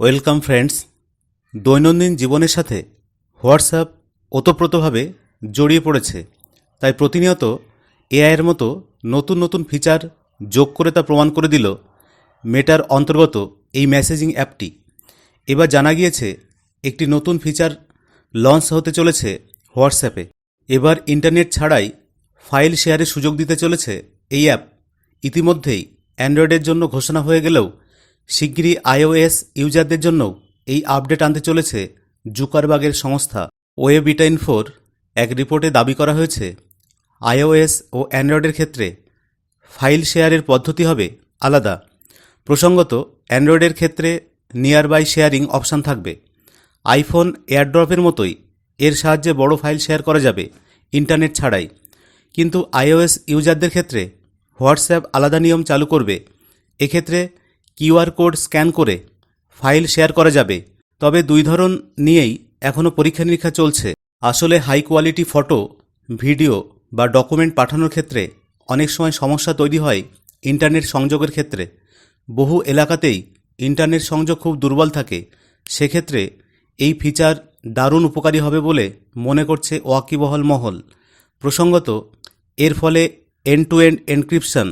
Welcome friends, দৈনন্দিন জীবনের সাথে হোয়াটসঅ্যাপ ওতপ্রোতভাবে জড়িয়ে পড়েছে। তাই প্রতিনিয়ত এআইয়ের মতো নতুন নতুন ফিচার যোগ করে তা প্রমাণ করে দিল মেটার অন্তর্গত এই মেসেজিং অ্যাপটি। এবার জানা গিয়েছে একটি নতুন ফিচার লঞ্চ হতে চলেছে হোয়াটসঅ্যাপে। এবার ইন্টারনেট ছাড়াই ফাইল শেয়ারের সুযোগ দিতে চলেছে এই অ্যাপ। ইতিমধ্যেই অ্যান্ড্রয়েডের জন্য ঘোষণা হয়ে গেলেও শিগগিরই আইওএস ইউজারদের জন্য এই আপডেট আনতে চলেছে জুকারবাগের সংস্থা। ওয়েবিটা ইনফোর এক রিপোর্টে দাবি করা হয়েছে, আইওএস ও অ্যান্ড্রয়েডের ক্ষেত্রে ফাইল শেয়ারের পদ্ধতি হবে আলাদা। প্রসঙ্গত, অ্যান্ড্রয়েডের ক্ষেত্রে নিয়ার বাই শেয়ারিং অপশান থাকবে। আইফোন এয়ারড্রপের মতোই এর সাহায্যে বড় ফাইল শেয়ার করা যাবে ইন্টারনেট ছাড়াই। কিন্তু আইওএস ইউজারদের ক্ষেত্রে হোয়াটসঅ্যাপ আলাদা নিয়ম চালু করবে। এক্ষেত্রে কিউআর কোড স্ক্যান করে ফাইল শেয়ার করা যাবে। তবে দুই ধরন নিয়েই এখনও পরীক্ষা নিরীক্ষা চলছে। আসলে হাই কোয়ালিটি ফটো, ভিডিও বা ডকুমেন্ট পাঠানোর ক্ষেত্রে অনেক সময় সমস্যা তৈরি হয় ইন্টারনেট সংযোগের ক্ষেত্রে। বহু এলাকাতেই ইন্টারনেট সংযোগ খুব দুর্বল থাকে। সেক্ষেত্রে এই ফিচার দারুণ উপকারী হবে বলে মনে করছে ওয়াকিবহল মহল। প্রসঙ্গত, এর ফলে এন্ড টু এন্ড এনক্রিপশন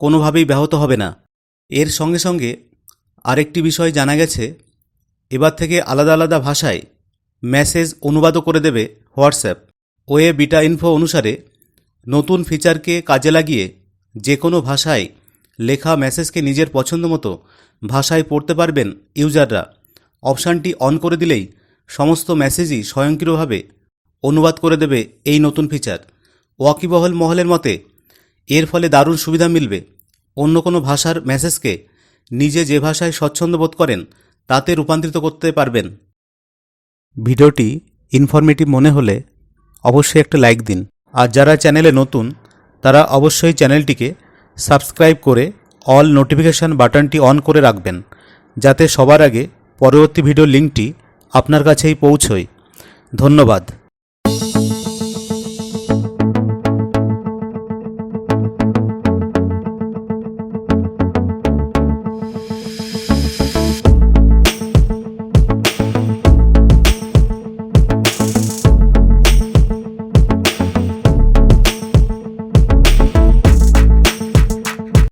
কোনোভাবেই ব্যাহত হবে না। এর সঙ্গে সঙ্গে আরেকটি বিষয় জানা গেছে, এবার থেকে আলাদা আলাদা ভাষায় মেসেজ অনুবাদও করে দেবে হোয়াটসঅ্যাপ। ওয়ে বিটা ইনফো অনুসারে নতুন ফিচারকে কাজে লাগিয়ে যে কোনো ভাষায় লেখা মেসেজকে নিজের পছন্দ মতো ভাষায় পড়তে পারবেন ইউজাররা। অপশানটি অন করে দিলেই সমস্ত মেসেজই স্বয়ংক্রিয়ভাবে অনুবাদ করে দেবে এই নতুন ফিচার। ওয়াকিবহল মহলের মতে, এর ফলে দারুণ সুবিধা মিলবে। অন্য কোনো ভাষার মেসেজকে নিজে যে ভাষায় স্বচ্ছন্দ বোধ করেন, তাতে রূপান্তরিত করতে পারবেন। ভিডিওটি ইনফরমেটিভ মনে হলে অবশ্যই একটা লাইক দিন। আর যারা চ্যানেলে নতুন, তারা অবশ্যই চ্যানেলটিকে সাবস্ক্রাইব করে অল নোটিফিকেশান বাটনটি অন করে রাখবেন, যাতে সবার আগে পরবর্তী ভিডিও লিঙ্কটি আপনার কাছেই পৌঁছয়। ধন্যবাদ।